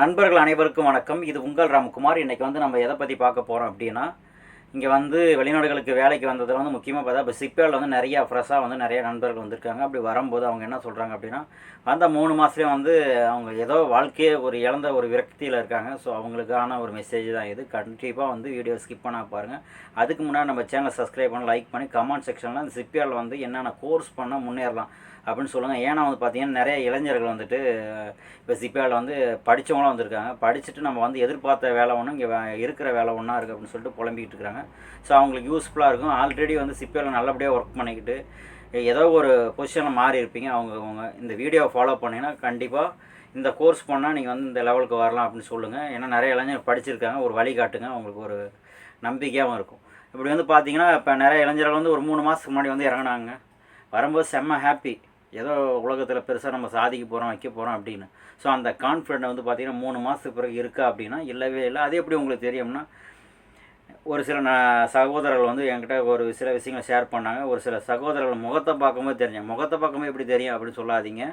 நண்பர்கள் அனைவருக்கும் வணக்கம். இது உங்கள் ராம்குமார். இன்றைக்கி வந்து நம்ம எதை பற்றி பார்க்க போகிறோம் அப்படின்னா இங்கே வந்து வெளிநாடுகளுக்கு வேலைக்கு வந்ததில் வந்து முக்கியமாக பார்த்தா இப்போ சிப்பேரில் வந்து நிறையா ஃப்ரெஷ்ஷாக வந்து நிறைய நண்பர்கள் வந்திருக்காங்க. அப்படி வரும்போது அவங்க என்ன சொல்கிறாங்க அப்படின்னா வந்த மூணு மாதத்துலேயே வந்து அவங்க ஏதோ வாழ்க்கையே ஒரு இழந்த ஒரு விரக்தியில் இருக்காங்க. ஸோ அவங்களுக்கான ஒரு மெசேஜ் தான் இது. கண்டிப்பாக வந்து வீடியோ ஸ்கிப் பண்ணால் பாருங்கள் அதுக்கு முன்னாடி நம்ம சேனலை சப்ஸ்கிரைப் பண்ணி லைக் பண்ணி கமெண்ட் செக்ஷனில் அந்த சிப்பியால் வந்து என்னென்ன கோர்ஸ் பண்ணால் முன்னேறலாம் அப்படின்னு சொல்லுங்கள் ஏன்னா வந்து பார்த்தீங்கன்னா நிறைய இளைஞர்கள் வந்துட்டு இப்போ சிப்பியாவில் வந்து படித்தவங்களாம் வந்திருக்காங்க. படிச்சுட்டு நம்ம வந்து எதிர்பார்த்த வேலை ஒன்று இங்கே இருக்கிற வேலை ஒன்றா இருக்குது அப்படின்னு சொல்லிட்டு புலம்பிக்கிட்டு இருக்காங்க. ஸோ அவங்களுக்கு யூஸ்ஃபுல்லாக இருக்கும். ஆல்ரெடி வந்து சிப்பியாவில் நல்லபடியாக ஒர்க் பண்ணிக்கிட்டு ஏதோ ஒரு பொசிஷனில் மாறி இருப்பீங்க. அவங்க அவங்க இந்த வீடியோவை ஃபாலோ பண்ணிங்கன்னா கண்டிப்பாக இந்த கோர்ஸ் பண்ணால் நீங்கள் வந்து இந்த லெவலுக்கு வரலாம் அப்படின்னு சொல்லுங்கள் ஏன்னா நிறைய இளைஞர்கள் படிச்சிருக்காங்க. ஒரு வழி காட்டுங்க. அவங்களுக்கு ஒரு நம்பிக்கையாகவும் இருக்கும். இப்படி வந்து பார்த்தீங்கன்னா இப்போ நிறைய இளைஞர்கள் வந்து ஒரு மூணு மாதத்துக்கு முன்னாடி வந்து இறங்குனாங்க. வரும்போது செம்ம ஹாப்பி ஏதோ உலகத்தில் பெருசாக நம்ம சாதிக்க போகிறோம் வைக்க போகிறோம் அப்படின்னு. ஸோ அந்த கான்ஃபிடென்ட் வந்து பார்த்திங்கன்னா மூணு மாதத்துக்கு பிறகு இருக்கா அப்படின்னா இல்லவே இல்லை. அது எப்படி உங்களுக்கு தெரியும்னா ஒரு சில சகோதரர்கள் வந்து என்கிட்ட ஒரு சில விஷயங்களை ஷேர் பண்ணாங்க. ஒரு சில சகோதரர்கள் முகத்தை பார்க்கும்போது தெரிஞ்சேன் முகத்தை பார்க்கும்போது எப்படி தெரியும் அப்படின்னு சொல்லாதீங்க.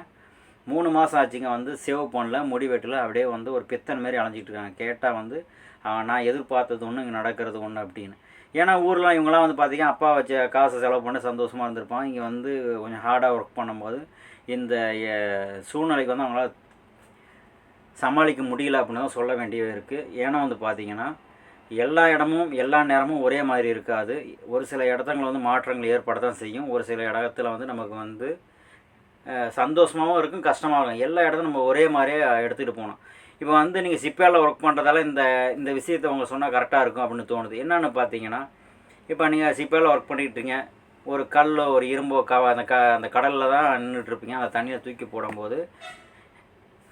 மூணு மாதம் ஆச்சுங்க வந்து சேவ் பண்ணல முடி வெட்டல அப்படியே வந்து ஒரு பித்தன் மாரி அலைஞ்சிட்டு இருக்காங்க. கேட்டால் வந்து நான் எதிர்பார்த்தது ஒன்று இங்கே நடக்கிறது ஒன்று அப்படின்னு. ஏன்னா ஊரெலாம் இவங்களாம் வந்து பார்த்தீங்கன்னா அப்பா வச்ச காசை செலவு பண்ணி சந்தோஷமாக இருந்திருப்பான் இங்கே வந்து கொஞ்சம் ஹார்டாக ஒர்க் பண்ணும்போது இந்த சூழ்நிலைக்கு வந்து அவங்களால சமாளிக்க முடியல அப்படின்னு தான் சொல்ல வேண்டியது இருக்குது ஏன்னா வந்து பார்த்திங்கன்னா எல்லா இடமும் எல்லா நேரமும் ஒரே மாதிரி இருக்காது. ஒரு சில இடத்துல வந்து மாற்றங்கள் ஏற்பட தான் செய்யும். ஒரு சில இடத்துல வந்து நமக்கு வந்து சந்தோஷமாகவும் இருக்கும் கஷ்டமாகவும் இருக்கும். எல்லா இடத்துலையும் நம்ம ஒரே மாதிரியே எடுத்துகிட்டு போகணும். இப்போ வந்து நீங்கள் சிப்பேரில் ஒர்க் பண்ணுறதால இந்த இந்த விஷயத்தை அவங்க சொன்னால் கரெக்டாக இருக்கும் அப்படின்னு தோணுது. என்னென்னு பார்த்தீங்கன்னா இப்போ நீங்கள் சிப்பேரில் ஒர்க் பண்ணிக்கிட்டீங்க ஒரு கல்லோ ஒரு இரும்போ க அந்த க அந்த கடலில் தான் நின்றுட்டுருப்பீங்க அந்த தண்ணியை தூக்கி போடும்போது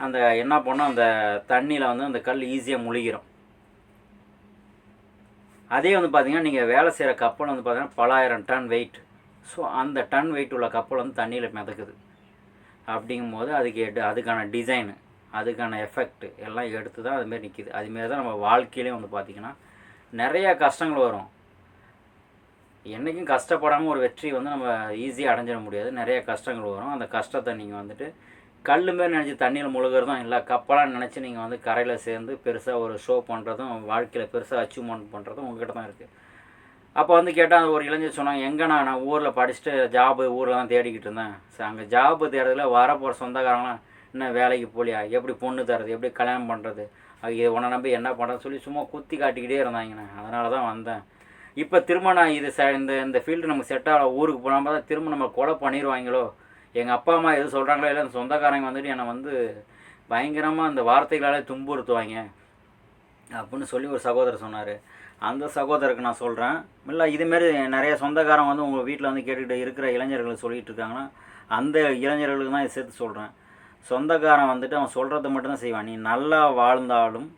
அந்த என்ன பண்ணோம்? அந்த தண்ணியில் வந்து அந்த கல் ஈஸியாக முழுகிறோம் அதே வந்து பார்த்தீங்கன்னா நீங்கள் வேலை செய்கிற கப்பல் வந்து பார்த்தீங்கன்னா பலாயிரம் டன் வெயிட் ஸோ அந்த டன் வெயிட் உள்ள கப்பல் வந்து தண்ணியில் மிதக்குது. அப்படிங்கும்போது அதுக்கு எடு அதுக்கான டிசைனு அதுக்கான எஃபெக்ட் எல்லாம் எடுத்து தான் அதுமாரி நிற்கிது அதுமாரி தான் நம்ம வாழ்க்கையிலையும் வந்து பார்த்திங்கன்னா நிறையா கஷ்டங்கள் வரும். என்றைக்கும் கஷ்டப்படாமல் ஒரு வெற்றி வந்து நம்ம ஈஸியாக அடைஞ்சிட முடியாது. நிறைய கஷ்டங்கள் வரும். அந்த கஷ்டத்தை நீங்கள் வந்துட்டு கல் மாரி நினச்சி தண்ணியில் முழுகிறதும் இல்லை. கப்பலாக நினச்சி நீங்கள் வந்து கரையில் சேர்ந்து பெருசாக ஒரு ஷோ பண்ணுறதும் வாழ்க்கையில் பெருசாக அச்சீவ்மெண்ட் பண்ணுறதும் உங்ககிட்ட தான் இருக்குது அப்போ வந்து கேட்டால் ஒரு இளைஞர் சொன்னாங்க எங்கே நான் நான் ஊரில் படிச்சுட்டு ஜாபு ஊரில் தான் தேடிக்கிட்டு இருந்தேன். சரி அங்கே ஜாபு தேடுறதுல வரப்போகிற சொந்தக்காரங்களாம் என்ன வேலைக்கு போலியா? எப்படி பொண்ணு தரது எப்படி கல்யாணம் பண்ணுறது இதை உன்னை நம்பி என்ன பண்ணுறது சொல்லி சும்மா குத்தி காட்டிக்கிட்டே இருந்தாங்கண்ணே. அதனால தான் வந்தேன். இப்போ திரும்ப நான் இது ச இந்த இந்த ஃபீல்டு நமக்கு செட் ஆகல ஊருக்கு போனால் தான் திரும்ப நம்ம கொலை பண்ணிடுவாங்களோ எங்கள் அப்பா அம்மா எது சொல்கிறாங்களோ இல்லை அந்த சொந்தக்காரங்க வந்துட்டு என்னை வந்து பயங்கரமாக அந்த வார்த்தைகளாலே துன்புறுத்துவாங்க. அப்படின்னு சொல்லி ஒரு சகோதரர் சொன்னார். அந்த சகோதரருக்கு நான் சொல்கிறேன் இல்லை இதுமாரி நிறைய சொந்தக்காரன் வந்து உங்கள் வீட்டில் வந்து கேட்டுக்கிட்டு இருக்கிற இளைஞர்களுக்கு சொல்லிகிட்டு இருக்காங்கன்னா அந்த இளைஞர்களுக்கு தான் இதை சேர்த்து சொல்கிறேன் சொந்தக்காரன் வந்துட்டு அவன் சொல்கிறத மட்டும்தான் செய்வான். நீ நல்லா வாழ்ந்தாலும்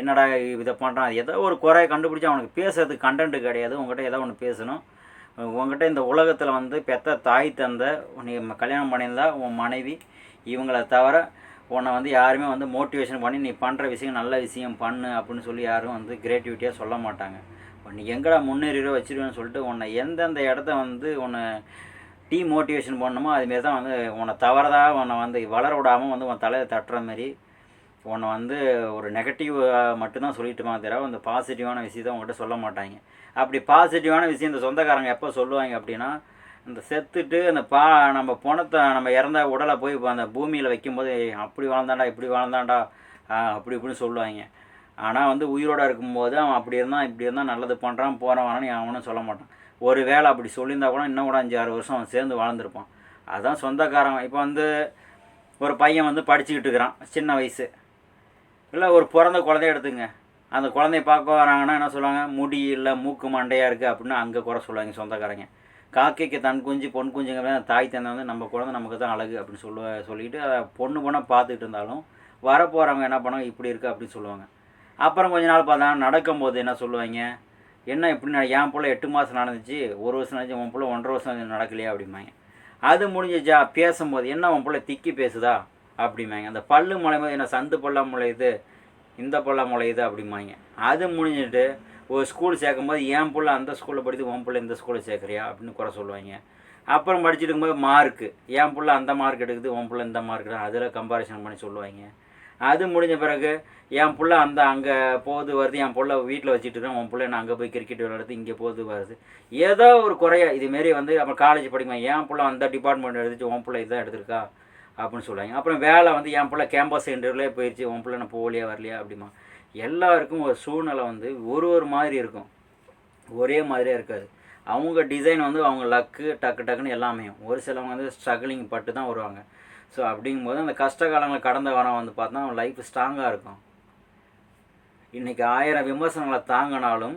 என்னடா இதை பண்ணுறான் ஏதோ ஒரு குறையை கண்டுபிடிச்சி அவனுக்கு பேசுறதுக்கு கண்டென்ட்டு கிடையாது. உங்ககிட்ட ஏதோ ஒன்று பேசணும். உங்ககிட்ட இந்த உலகத்தில் வந்து பெத்த தாய் தந்த நீ கல்யாணம் பண்ணியிருந்தா உன் மனைவி இவங்களை தவிர உன்னை வந்து யாருமே வந்து மோட்டிவேஷன் பண்ணி நீ பண்ணுற விஷயம் நல்ல விஷயம் பண்ணு அப்படின்னு சொல்லி யாரும் வந்து கிரியேட்டிவிட்டியாக சொல்ல மாட்டாங்க. நீ எங்கடா முன்னேறியோ வச்சிருவேன்னு சொல்லிட்டு உன்னை எந்தெந்த இடத்த வந்து உன்னை டீ மோட்டிவேஷன் பண்ணணுமோ அதுமாரி தான் வந்து உன்னை தவறதாக உன்னை வந்து வளர விடாமல் வந்து உன் தலையை தட்டுற மாதிரி உன்னை வந்து ஒரு நெகட்டிவ் மட்டும்தான் சொல்லிட்டுமா தவிர அந்த பாசிட்டிவான விஷயத்த உங்கள்கிட்ட சொல்ல மாட்டாங்க. அப்படி பாசிட்டிவான விஷயம் இந்த சொந்தக்காரங்க எப்போ சொல்லுவாங்க அப்படின்னா இந்த செத்துட்டு அந்த பா நம்ம பணத்தை நம்ம இறந்த உடலை போய் அந்த பூமியில் வைக்கும்போது அப்படி வாழ்ந்தாண்டா இப்படி வாழ்ந்தாண்டா. அப்படி இப்படின்னு சொல்லுவாங்க. ஆனால் வந்து உயிரோடு இருக்கும்போது அவன் அப்படி இருந்தான் இப்படி இருந்தான் நல்லது பண்ணுறான் போகிறான் வரான்னு அவனும் சொல்ல மாட்டான். ஒரு வேளை அப்படி சொல்லியிருந்தா கூட இன்னும் கூட அஞ்சு ஆறு வருஷம் அவன் சேர்ந்து வாழ்ந்திருப்பான். அதுதான் சொந்தக்காரன். இப்போ வந்து ஒரு பையன் வந்து படிச்சுக்கிட்டு இருக்கிறான் சின்ன வயசு. இல்லை ஒரு பிறந்த குழந்தைய எடுத்துங்க. அந்த குழந்தைய பார்க்க வராங்கன்னா என்ன சொல்லுவாங்க? முடி இல்லை மூக்கு மண்டையாக இருக்குது அப்படின்னு அங்கே குறை சொல்லுவாங்க சொந்தக்காரங்க. காக்கைக்கு தன் குஞ்சு பொன் குஞ்சுங்க தாய் தந்தை வந்து நம்ம குழந்தை நமக்கு தான் அழகு அப்படின்னு சொல்லுவ சொல்லிட்டு அதை பொண்ணு பொண்ணாக பார்த்துட்டு இருந்தாலும் வரப்போகிறவங்க என்ன பண்ணுவாங்க? இப்படி இருக்குது அப்படின்னு சொல்லுவாங்க. அப்புறம் கொஞ்ச நாள் பார்த்தா நடக்கும்போது என்ன சொல்லுவாங்க? என்ன இப்படி நட- என் பிள்ளை எட்டு மாதம் நடந்துச்சு ஒரு வருஷம் நடந்துச்சு உன் பிள்ளை ஒன்றரை வருஷம் நடக்கலையா அப்படிம்பாங்க. அது முடிஞ்சிச்சா பேசும்போது என்ன உன் பிள்ளை திக்கி பேசுதா அப்படிம்பாங்க. அந்த பல்லு முளையும்போது என்ன சந்து பல்லா முளையுது இந்த பிள்ளை முளையுது அப்படிம்பாங்க. அது முடிஞ்சிட்டு ஒரு ஸ்கூல் சேர்க்கும்போது என் பிள்ளை அந்த ஸ்கூலில் படித்து உன் பிள்ளை இந்த ஸ்கூலில் சேர்க்குறியா அப்படின்னு குறை சொல்லுவாங்க. அப்புறம் படிச்சுட்டு இருக்கும்போது மார்க்கு என் பிள்ளை அந்த மார்க் எடுக்குது உன் பிள்ளை இந்த மார்க் அதில் கம்பாரிசன் பண்ணி சொல்லுவாங்க. அது முடிஞ்ச பிறகு என் பிள்ளை அந்த அங்கே போகுது வருது என் பிள்ளை வீட்டில் வச்சுட்டு இருக்கேன் உன் பிள்ளை நான் அங்கே போய் கிரிக்கெட் விளையாடுறது இங்கே போது வருது. ஏதோ ஒரு குறையா இதுமாரி வந்து அப்புறம் காலேஜ் படிக்கும் என் பிள்ளை அந்த டிபார்ட்மெண்ட் எடுத்துச்சு உன் பிள்ளை இதான் எடுத்திருக்கா? அப்படின்னு சொல்லுவாங்க அப்புறம் வேலை வந்து என் பிள்ளை கேம்பஸ் இன்டர்வியூலே போயிடுச்சு உன் பிள்ளை நான் போகலையா வரலையா அப்படிமா. எல்லாருக்கும் ஒரு சூழ்நிலை வந்து ஒரு ஒரு மாதிரி இருக்கும். ஒரே மாதிரியே இருக்காது. அவங்க டிசைன் வந்து அவங்க லக்கு டக்கு டக்குன்னு எல்லாமே ஒரு சிலவங்க வந்து ஸ்ட்ரகிளிங் பட்டு தான் வருவாங்க. ஸோ அப்படிங்கும்போது அந்த கஷ்ட காலங்களை கடந்த வாரம் வந்து பார்த்தா அவன் லைஃப் ஸ்ட்ராங்காக இருக்கும். இன்றைக்கி ஆயிரம் விமர்சனங்களை தாங்கினாலும்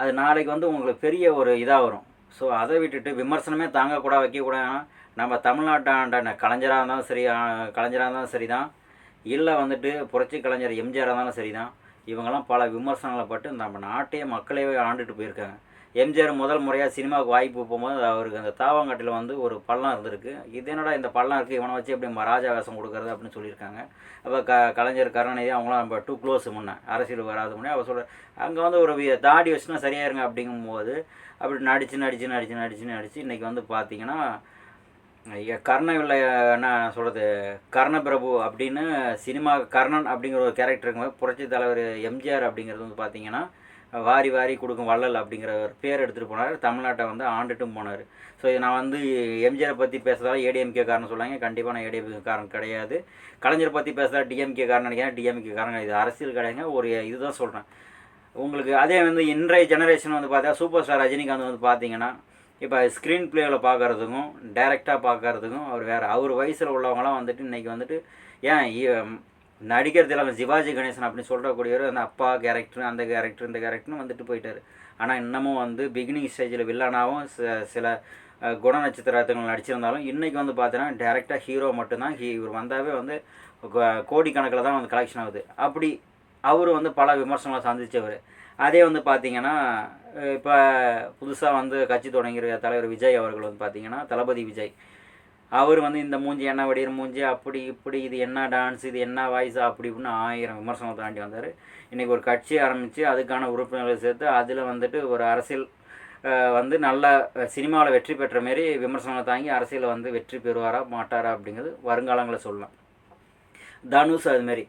அது நாளைக்கு வந்து உங்களுக்கு பெரிய ஒரு இதாக வரும். ஸோ அதை விட்டுட்டு விமர்சனமே தாங்கக்கூட வைக்கக்கூடாது நம்ம தமிழ்நாட்டாண்டான கலைஞராக இருந்தாலும் சரி கலைஞராக இருந்தாலும் சரி தான் இல்லை வந்துட்டு புரட்சி கலைஞர் எம்ஜிஆராக இருந்தாலும் சரி தான் இவங்கெல்லாம் பல விமர்சனங்களை பட்டு நம்ம நாட்டையே மக்களையே ஆண்டுட்டு போயிருக்காங்க. எம்ஜிஆர் முதல் முறையாக சினிமாவுக்கு வாய்ப்பு போகும்போது அவருக்கு அந்த தாவாங்கட்டில் வந்து ஒரு பள்ளம் இருந்திருக்கு. இது என்னடா இந்த பள்ளம் இருக்குது இவனை வச்சு எப்படி ராஜா வேஷம் கொடுக்குறது அப்படின்னு சொல்லியிருக்காங்க. அப்போ க கலைஞர் கருணாநிதி அவங்களாம் நம்ம டூ க்ளோஸ் முன்னே. அரசியல் வராத முன்னே அவர் சொல்கிற அங்கே வந்து ஒரு தாடி வச்சுனா சரியாயிருங்க அப்படிங்கும்போது அப்படி நடித்து நடித்து நடித்து நடித்து நடித்து இன்றைக்கி வந்து பார்த்தீங்கன்னா ஐயா, கர்ணவில்லை என்ன சொல்கிறது கர்ணபிரபு அப்படின்னு சினிமா கர்ணன் அப்படிங்கிற ஒரு கேரக்டர் புரட்சி தலைவர் எம்ஜிஆர் அப்படிங்கிறது வந்து பார்த்தீங்கன்னா வாரி வாரி கொடுக்கும் வள்ளல் அப்படிங்கிற ஒரு பேர் எடுத்துகிட்டு போனார். தமிழ்நாட்டை வந்து ஆண்டுட்டும் போனார். ஸோ இது நான் வந்து எம்ஜிஆரை பற்றி பேசுறதால ஏடிஎம்கே காரணம் சொல்லாங்க. கண்டிப்பாக நான் ஏடிஎம்கே காரணம் கிடையாது. கலைஞர் பற்றி பேசுகிறா டிஎம்கே காரணம் நினைக்கிறேன். டிஎம்கே காரணம் இது அரசியல் கிடையாதுங்க ஒரு இதுதான் சொல்கிறேன் உங்களுக்கு அதே வந்து இன்றைய ஜெனரேஷன் வந்து பார்த்தா சூப்பர் ஸ்டார் ரஜினிகாந்த் வந்து பார்த்தீங்கன்னா இப்போ ஸ்க்ரீன் பிளேவில் பார்க்குறதுக்கும் டைரெக்டாக பார்க்கறதுக்கும் அவர் வேறு. அவர் வயசில் உள்ளவங்களாம் வந்துட்டு இன்றைக்கி வந்துட்டு ஏன் நடிகர் திலகம் சிவாஜி கணேசன் அப்படின்னு சொல்கிறக்கூடியவர் அந்த அப்பா கேரக்டர் அந்த கேரக்டர் இந்த கேரக்டர்னு வந்துட்டு போயிட்டார். ஆனால் இன்னமும் வந்து பிகினிங் ஸ்டேஜில் வில்லனாகவும் ச- சில குண நட்சத்திரங்கள் நடிச்சிருந்தாலும் இன்றைக்கி வந்து பார்த்தீங்கன்னா டேரெக்டாக ஹீரோ மட்டும்தான். ஹீ இவர் வந்தாவே வந்து கோ- கோடிக்கணக்கில் தான் வந்து கலெக்ஷன் ஆகுது. அப்படி அவர் வந்து பல விமர்சனங்களை சந்தித்தவர் அதே வந்து பார்த்திங்கன்னா இப்போ புதுசாக வந்து கட்சி தொடங்கிற தலைவர் விஜய் அவர்கள் வந்து பார்த்திங்கன்னா தளபதி விஜய். அவர் வந்து இந்த மூஞ்சி என்ன வடிகிற மூஞ்சி அப்படி இப்படி இது என்ன டான்ஸ் இது என்ன வாய்ஸ் அப்படி இப்படின்னு ஆயிரம் விமர்சனம் தாண்டி வந்தார். இன்றைக்கி ஒரு கட்சி ஆரம்பித்து அதுக்கான உறுப்பினர்களை சேர்த்து அதில் வந்துட்டு ஒரு அரசியல் வந்து நல்ல சினிமாவில் வெற்றி பெற்ற மாரி விமர்சனங்களை தாங்கி அரசியலில் வந்து வெற்றி பெறுவாரா மாட்டாரா அப்படிங்கிறது வருங்காலங்களில் சொல்லலாம். தனுஷ் அதுமாரி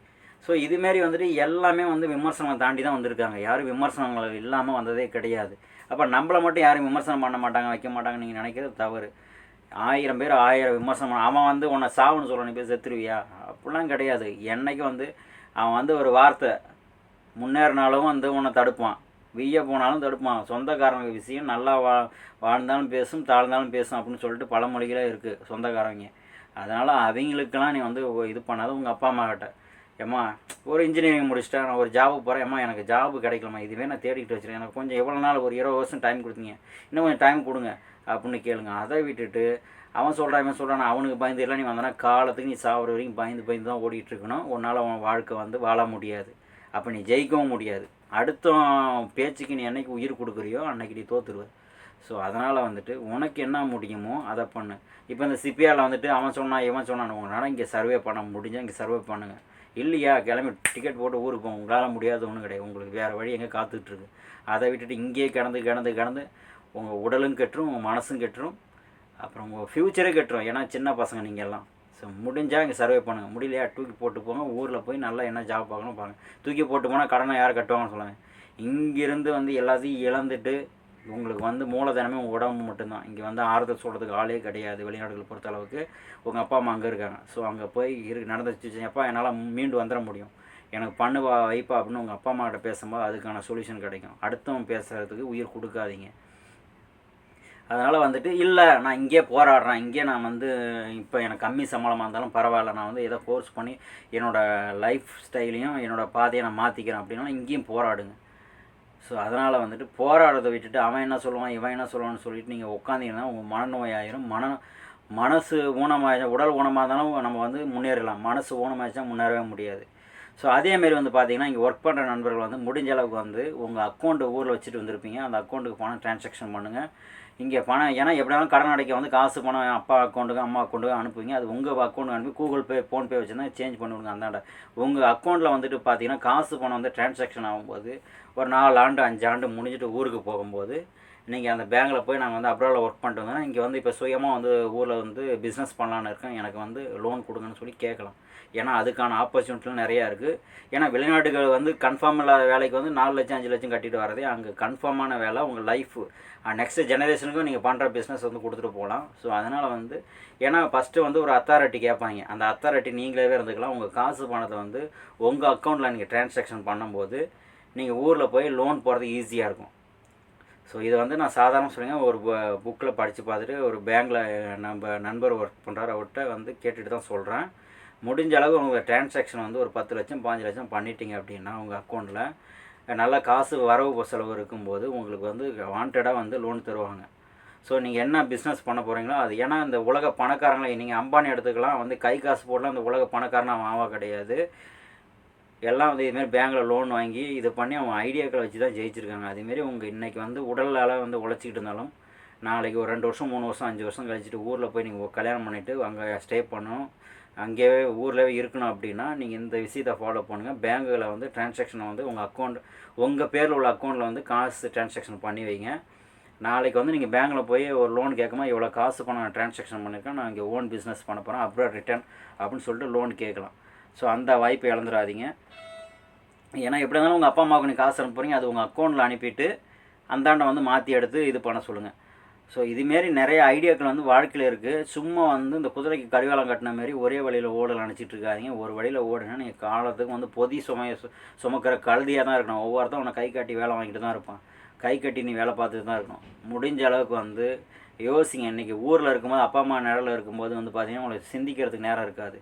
ஸோ இதுமாரி வந்துட்டு எல்லாமே வந்து விமர்சனம் தாண்டி தான் வந்திருக்காங்க. யாரும் விமர்சனங்கள் இல்லாமல் வந்ததே கிடையாது. அப்போ நம்மளை மட்டும் யாரும் விமர்சனம் பண்ண மாட்டாங்க வைக்க மாட்டாங்க நீங்கள் நினைக்கிறது தவறு. ஆயிரம் பேர் ஆயிரம் விமர்சனம் பண்ண- அவன் வந்து உன்னை சாவுன்னு சொல்ல நீ போய் செத்துருவியா? அப்படிலாம் கிடையாது. என்னைக்கு வந்து அவன் வந்து ஒரு வார்த்தை முன்னேறினாலும் வந்து உன்னை தடுப்பான். வீய போனாலும் தடுப்பான். சொந்தக்காரங்க விஷயம் நல்லா வா வாழ்ந்தாலும் பேசும் தாழ்ந்தாலும் பேசும் அப்படின்னு சொல்லிட்டு பழமொழிகளே இருக்குது சொந்தக்காரங்க. அதனால் அவங்களுக்கெல்லாம் நீ வந்து இது பண்ணாத உங்கள் அப்பா அம்மா கிட்ட ஏம்மா ஒரு இன்ஜினியரிங் முடிச்சிட்டேன் நான் ஒரு ஜாபுக்கு போகிறேன் ஏம்மா எனக்கு ஜாபு கிடைக்கலம்மா. இதுவே நான் தேடிக்கிட்டு வச்சிருக்கேன். எனக்கு கொஞ்சம் எவ்வளோ நாள் ஒரு இருபது வருஷம் டைம் கொடுத்தீங்க. இன்னும் கொஞ்சம் டைம் கொடுங்க அப்படின்னு கேளுங்க. அதை விட்டுட்டு அவன் சொல்கிறான் இவன் சொல்கிறான் அவனுக்கு பயந்து நீ வந்தனா காலத்துக்கு நீ சாப்பிட்ற வரைக்கும் பயந்து பயந்து தான் ஓடிட்டு இருக்கணும். உன்னால் உன் வாழ்க்கை வந்து வாழ முடியாது. அப்போ நீ ஜெயிக்கவும் முடியாது. அடுத்த பேச்சுக்கு நீ என்னைக்கு உயிர் கொடுக்குறியோ அன்னைக்கு நீ தோத்துருவ. ஸோ அதனால் வந்துட்டு உனக்கு என்ன முடியுமோ அதை பண்ணு. இப்போ இந்த சிபிஆரில் வந்துட்டு அவன் சொன்னான் இவன் சொன்னான். உங்களால் இங்கே சர்வே பண்ண முடிஞ்சால் இங்கே சர்வே பண்ணுங்கள் இல்லையா கிளம்பி டிக்கெட் போட்டு ஊருக்கு போங்க உங்களால் முடியாது ஒன்றும் கிடையாது. உங்களுக்கு வேறு வழி எங்கே காத்துட்ருக்கு அதை விட்டுட்டு இங்கேயே கிடந்து கிடந்து கிடந்து உங்கள் உடலும் கெட்டுரும் உங்கள் மனசும் கெட்டுரும். அப்புறம் உங்கள் ஃப்யூச்சரே கெட்டுரும். ஏன்னா சின்ன பசங்க நீங்கள் எல்லாம் ஸோ முடிஞ்சால் இங்கே சர்வே பண்ணுங்கள் முடியலையா தூக்கி போட்டு போங்க. ஊரில் போய் நல்லா என்ன ஜாப் பார்க்கணும் பாருங்கள் தூக்கி போட்டு போனால் கடனை யார் கட்டுவாங்கன்னு சொல்லுவாங்க இங்கிருந்து வந்து எல்லாத்தையும் இழந்துட்டு உங்களுக்கு வந்து மூலதனமே உங்கள் உடம்பு மட்டும்தான். இங்கே வந்து ஆறுதல் சொல்கிறதுக்கு ஆளே கிடையாது வெளிநாடுகளை பொறுத்த அளவுக்கு. உங்கள் அப்பா அம்மா அங்கே இருக்காங்க. ஸோ அங்கே போய் இரு நடந்துச்சு அப்பா என்னால் மீண்டு வந்துட முடியும். எனக்கு பண்ணுவா வைப்பா அப்படின்னு உங்கள் அப்பா அம்மாக்கிட்ட பேசும்போது அதுக்கான சொல்யூஷன் கிடைக்கும். அடுத்தவன் பேசுகிறதுக்கு உயிர் கொடுக்காதீங்க. அதனால் வந்துட்டு இல்லை நான் இங்கே போராடுறேன். இங்கே நான் வந்து இப்போ எனக்கு கம்மி சம்பளமாக இருந்தாலும் பரவாயில்ல. நான் வந்து ஏதோ கோர்ஸ் பண்ணி என்னோடய லைஃப் ஸ்டைலையும் என்னோடய பாதையை நான் மாற்றிக்கிறேன் அப்படின்னா இங்கேயும் போராடுங்க. ஸோ அதனால் வந்துட்டு போராடுறதை விட்டுட்டு அவன் என்ன சொல்லுவான் இவன் என்ன சொல்லுவான்னு சொல்லிட்டு நீங்கள் உட்காந்தீங்கன்னா உங்கள் மனநோய் ஆயிரும் மன மனசு ஊனமாயிடும் உடல் ஊனமாக இருந்தாலும் நம்ம வந்து முன்னேறலாம். மனசு ஊனமாகிச்சா முன்னேறவே முடியாது. ஸோ அதேமாரி வந்து பார்த்தீங்கன்னா இங்கே ஒர்க் பண்ணுற நண்பர்கள் வந்து முடிஞ்ச அளவுக்கு வந்து உங்கள் அக்கௌண்ட்டு ஊரில் வச்சுட்டு வந்திருப்பீங்க. அந்த அக்கௌண்ட்டுக்கு பணம் ட்ரான்சாக்ஷன் பண்ணுங்கள் இங்கே பணம் ஏன்னா எப்படியாலும் கடன் அடைக்க வந்து காசு பணம் அப்பா அக்கௌண்ட்டுக்கு அம்மா அக்கௌண்ட்டுக்கு அனுப்புவீங்க. அது உங்கள் அக்கௌண்ட் அனுப்பி கூகுள் பே ஃபோன்பே வச்சுருந்தா சேஞ்ச் பண்ணி அந்தாண்ட உங்கள் அக்கௌண்ட்டில் வந்துட்டு பார்த்தீங்கன்னா காசு பணம் வந்து டிரான்சாக்ஷன் ஆகும்போது ஒரு நாலு ஆண்டு அஞ்சு ஆண்டு முடிஞ்சிட்டு ஊருக்கு போகும்போது நீங்கள் அந்த பேங்கில் போய் நாங்கள் வந்து அப்ராடில் ஒர்க் பண்ணிட்டு வந்தோம்னா இங்கே வந்து இப்போ சுயமாக வந்து ஊரில் வந்து பிஸ்னஸ் பண்ணலான்னு இருக்கேன். எனக்கு வந்து லோன் கொடுங்கன்னு சொல்லி கேட்கலாம். ஏன்னா அதுக்கான ஆப்பர்ச்சுனிட்டிலாம் நிறையா இருக்குது ஏன்னா வெளிநாட்டுகள் வந்து கன்ஃபார்ம் இல்லாத வேலைக்கு வந்து நாலு லட்சம் அஞ்சு லட்சம் கட்டிட்டு வரதே அங்கே கன்ஃபார்மான வேலை. உங்கள் லைஃப் நெக்ஸ்ட் ஜெனரேஷனுக்கும் நீங்கள் பண்ணுற பிஸ்னஸ் வந்து கொடுத்துட்டு போகலாம். ஸோ அதனால் வந்து ஏன்னா ஃபஸ்ட்டு வந்து ஒரு அத்தாரிட்டி கேட்பாங்க. அந்த அத்தாரிட்டி நீங்களே இருந்துக்கலாம். உங்கள் காசு பணத்தை வந்து உங்கள் அக்கௌண்ட்டில் நீங்கள் டிரான்சாக்ஷன் பண்ணும்போது நீங்கள் ஊரில் போய் லோன் போகிறது ஈஸியாக இருக்கும். ஸோ இதை வந்து நான் சாதாரண சொல்லுங்கள் ஒரு புக்கில் படித்து பார்த்துட்டு ஒரு பேங்கில் நம்ம நண்பர் ஒர்க் பண்ணுறாரு அவர்கிட்ட வந்து கேட்டுட்டு தான் சொல்கிறேன் முடிஞ்ச அளவு உங்கள் டிரான்சாக்ஷன் வந்து ஒரு பத்து லட்சம் பாஞ்சு லட்சம் பண்ணிட்டீங்க அப்படின்னா உங்கள் அக்கௌண்ட்டில் நல்ல காசு வரவு செலவு இருக்கும்போது உங்களுக்கு வந்து வாண்டடாக வந்து லோன் தருவாங்க. ஸோ நீங்கள் என்ன பிஸ்னஸ் பண்ண போகிறீங்களோ அது. ஏன்னா இந்த உலக பணக்காரங்களை நீங்கள் அம்பானி எடுத்துக்கலாம். வந்து கை காசு போடலாம். இந்த உலக பணக்காரன் அவன் கிடையாது. எல்லாம் வந்து இதுமாரி பேங்க்கில் லோன் வாங்கி இது பண்ணி அவங்க ஐடியாக்களை வச்சு தான் ஜெயிச்சிருக்காங்க. அதேமாரி உங்கள் இன்றைக்கி வந்து உடலால் வந்து உழைச்சிக்கிட்டு இருந்தாலும் நாளைக்கு ஒரு ரெண்டு வருஷம் மூணு வருஷம் அஞ்சு வருஷம் கழிச்சிட்டு ஊரில் போய் நீங்கள் கல்யாணம் பண்ணிவிட்டு அங்கே ஸ்டே பண்ணணும் அங்கேயே ஊர்லேயே இருக்கணும் அப்படின்னா நீங்கள் இந்த விஷயத்தை ஃபாலோ பண்ணுங்கள் பேங்க்கில் வந்து டிரான்சாக்ஷனை வந்து உங்கள் அக்கௌண்ட் உங்கள் பேரில் உள்ள அக்கௌண்ட்டில் வந்து காசு டிரான்சாக்ஷன் பண்ணி வைங்க. நாளைக்கு வந்து நீங்கள் பேங்க்கில் போய் ஒரு லோன் கேட்கும்போது இவ்வளோ காசு பணம் நான் டிரான்சாக்ஷன் பண்ணியிருக்கேன் நான் இங்கே ஓன் பிஸ்னஸ் பண்ண போகிறேன் அப்ராட் ரிட்டர்ன் அப்படின்னு சொல்லிட்டு லோன் கேட்கலாம். ஸோ அந்த வாய்ப்பை இழந்துடாதீங்க ஏன்னா எப்படி இருந்தாலும் உங்கள் அப்பா அம்மாவுக்கு நீங்கள் காசு அனுப்புறீங்க அது உங்கள் அக்கௌண்ட்டில் அனுப்பிட்டு அந்தாண்டை வந்து மாற்றி எடுத்து இது பண்ண சொல்லுங்கள் ஸோ இதுமாரி நிறைய ஐடியாக்கள் வந்து வாழ்க்கையில் இருக்குது சும்மா வந்து இந்த குதிரைக்கு கடிவாளம் கட்டின மாரி ஒரே வழியில் ஓடல் நினச்சிட்டு இருக்காதிங்க. ஒரு வழியில் ஓடுனா நீங்கள் காலத்துக்கு வந்து பொதி சுமைய சு சுமக்கிற கழுதியாக தான் இருக்கணும். ஒவ்வொருத்தரும் உன்னை கை காட்டி வேலை வாங்கிட்டு தான் இருப்பான். கை கட்டி நீ வேலை பார்த்துட்டு தான் இருக்கணும். முடிஞ்ச அளவுக்கு வந்து யோசிங்க இன்றைக்கி ஊரில் இருக்கும்போது அப்பா அம்மா நிழலில் இருக்கும்போது வந்து பார்த்திங்கன்னா உங்களுக்கு சிந்திக்கிறதுக்கு நேரம் இருக்காது.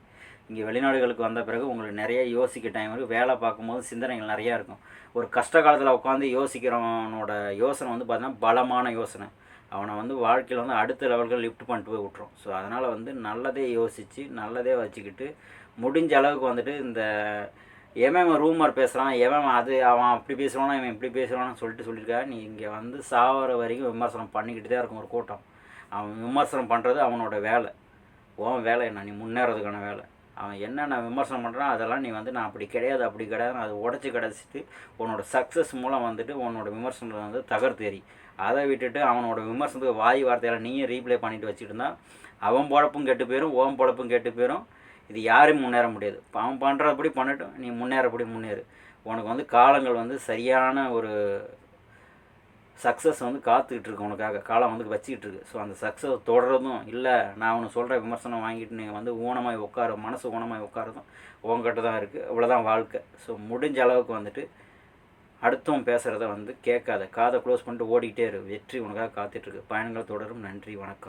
இங்கே வெளிநாடுகளுக்கு வந்த பிறகு உங்களுக்கு நிறைய யோசிக்க டைம் இருக்குது வேலை பார்க்கும்போது சிந்தனைகள் நிறையா இருக்கும். ஒரு கஷ்ட காலத்தில் உட்காந்து யோசிக்கிறவனோட யோசனை வந்து பார்த்திங்கன்னா பலமான யோசனை. அவனை வந்து வாழ்க்கையில் வந்து அடுத்த லெவலுக்கு லிஃப்ட் பண்ணிட்டு போய் விட்ரும் ஸோ அதனால் வந்து நல்லதே யோசித்து நல்லதே வச்சுக்கிட்டு முடிஞ்ச அளவுக்கு வந்துட்டு இந்த எவன் ரூமர் பேசுகிறான் எவன் அது அவன் அப்படி பேசுவானா? இவன் இப்படி பேசுவான்னு சொல்லிட்டு சொல்லியிருக்கா நீ இங்கே வந்து சாவர வரைக்கும் விமர்சனம் பண்ணிக்கிட்டு தான் இருக்கும் ஒரு கூட்டம். அவன் விமர்சனம் பண்ணுறது அவனோட வேலை. உன் வேலை என்ன? நீ முன்னேறதுக்கான வேலை. அவன் என்னென்ன விமர்சனம் பண்ணுறான் அதெல்லாம் நீ வந்து நான் அப்படி கிடையாது அப்படி கிடையாது அதை உடச்சி கிடச்சிட்டு உன்னோட சக்ஸஸ் மூலம் வந்துட்டு உன்னோட விமர்சனத்தை வந்து தகர்த்தேறி அதை விட்டுட்டு அவனோட விமர்சனத்துக்கு வாய் வார்த்தையெல்லாம் நீயே ரீப்ளே பண்ணிட்டு வச்சுட்டு இருந்தான் அவன் பொழப்பும் கெட்டு போயிடும் ஓம் பொழப்பும் கெட்டு போயிடும் இது யாரும் முன்னேற முடியாது. அவன் பண்ணுறபடி பண்ணட்டும். நீ முன்னேறபடி முன்னேறு. உனக்கு வந்து காலங்கள் வந்து சரியான ஒரு சக்ஸஸ் வந்து காத்துக்கிட்டு இருக்கு உனக்காக. காலம் வந்து வச்சுக்கிட்டு இருக்கு. ஸோ அந்த சக்ஸஸ் தொடர்றதும் இல்லை. நான் உனக்கு சொல்கிற விமர்சனம் வாங்கிட்டு நீங்கள் வந்து ஊனமாய் உட்கார மனசு ஊனமாய் உட்காரதும் உங்ககிட்ட தான் இருக்குது இவ்வளோதான் வாழ்க்கை. ஸோ முடிஞ்ச அளவுக்கு வந்துட்டு அடுத்தவன் பேசுகிறத வந்து கேட்காத. காதை க்ளோஸ் பண்ணிட்டு ஓடிக்கிட்டே இரு. வெற்றி உனக்காக காத்துட்ருக்கு பயணங்கள் தொடரும். நன்றி. வணக்கம்.